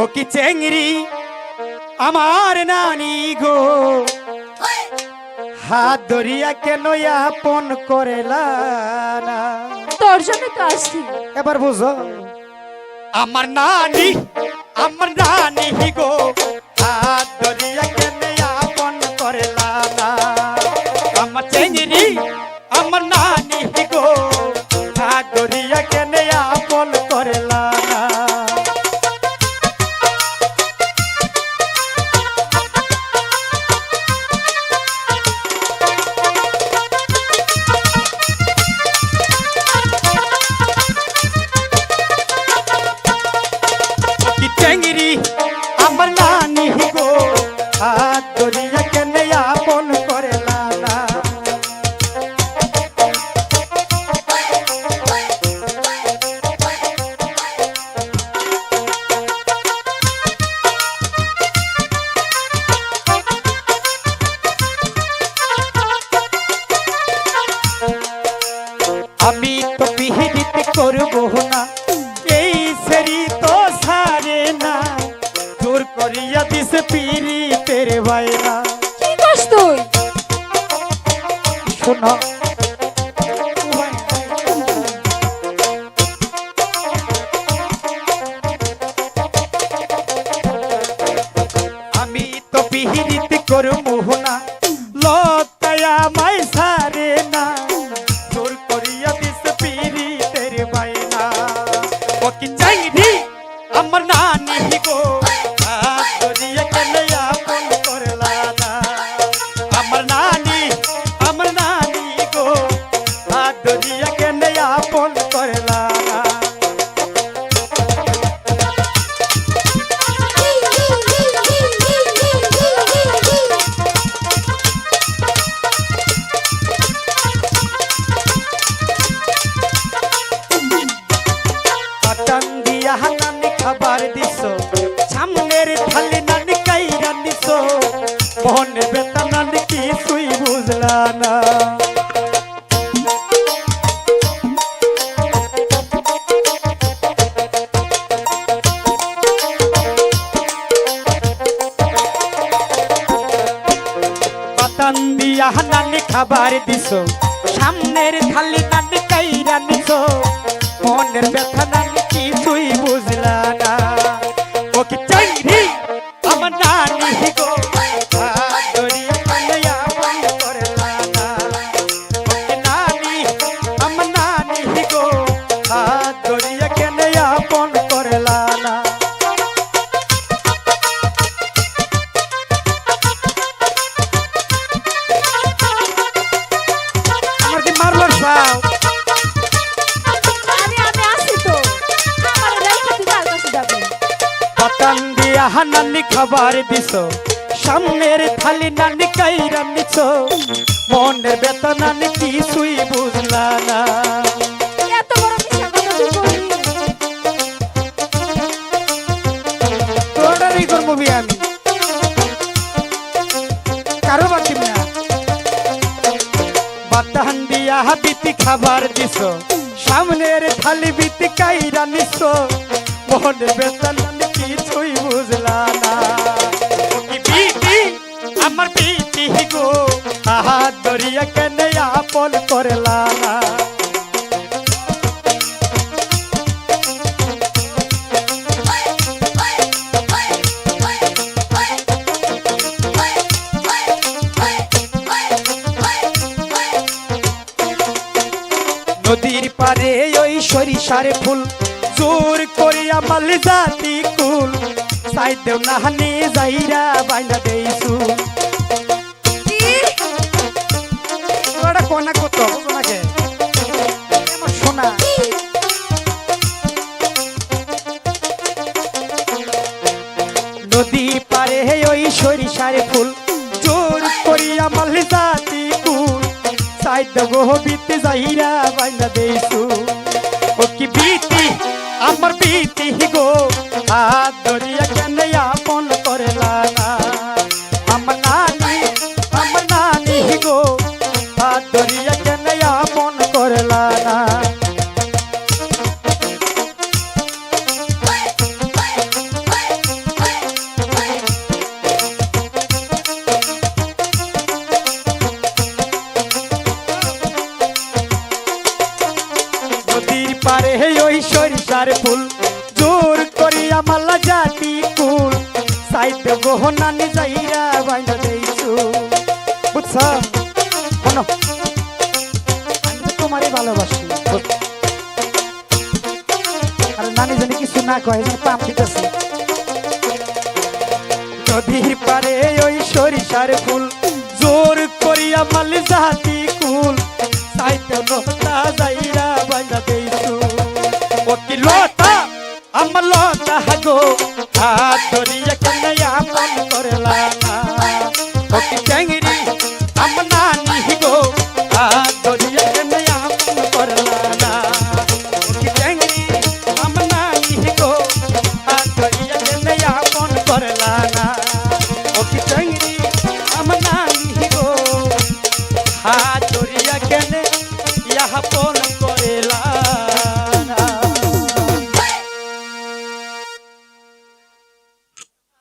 ও কি চেংরি আমার নানি গো। হাত ধরিয়া কেন আপন করেলা না? তোর জন্য তো আসছি। এবার বুঝো আমার নানি আমার নানি গো। হাত ধরিয়া কেন আপন করেলা না? আমার চেংরি আমার নানি আমি তো পিহিদিতে করব না। এই সেরি তো সারে না। দূর করিয়া দিস পিরি তেরে বাইরা কি করছ তুই? শোনো। আমি তো পিহিদিতে করব না। লতায়া মাই সারে খাবার দিছ। সামনের থালি নানি কাইরা নিছ। মনে বেতা নানি কিছুই বুঝলা না। খাবার দিছ। সামনের থালি নানি কাইরা নিছ। মনের ব্যথা নানি কিছুই বুঝলা না। ও কি চাইনি? আমার নানি গো। হাত ধরিয়া দিয়া নানি খাবার দিছ। সামনের থালি নানি কাইরা নিছ। মনের বেতা নানি কিছুই বুঝলা না। করব আমি। কারও বাতিম না বাতান দিয়া বিতি খাবার দিছ। সামনের থালি বিতি কাইরা নিছ। মনের বেতা নদীর পারে ওই সরিষার ফুল। জোর করিয়া মাল জাতি কুল। সাই দেও নাহানি যাইরা বাইনা দেইছু কোনা কত আমার সোনা। নদী পারে ওই সরিষার ফুল। জোর করিয়া মাল জাতি কুল। দেব বিতে বাইনা দেইছু ও কি বিতি আমার বিতি গো। হাত ধরিয়া কেন আপন করলা না আমার নানি আমার নানি গো। হাত ধরিয়া কেন আপন করলা না গাছার ফুল। দূর করিয়া মালা জাতি কুল সাইতে গহনানি যাইরা বাইনা দেইছু বুঝছ? শোনো। আমি তোমারে ভালোবাসি। আর নানি জানি কিছু না কয় পাম দিতেছি। নদীর পারে ওই সরিষার ফুল, জোর করিয়া মাল জাতি গো। হাত ধরিয়া কেন আপন করলা না কোটি চ্যাংরি আমনা নিহি গো। হাত ধরিয়া কেন আপন করলা না কোটি চ্যাংরি আমনা নিহি গো। হাত ধরিয়া কেন আপন করলা না কোটি চ্যাংরি আমনা নিহি গো। হাত ধরিয়া কেন আপন করেলা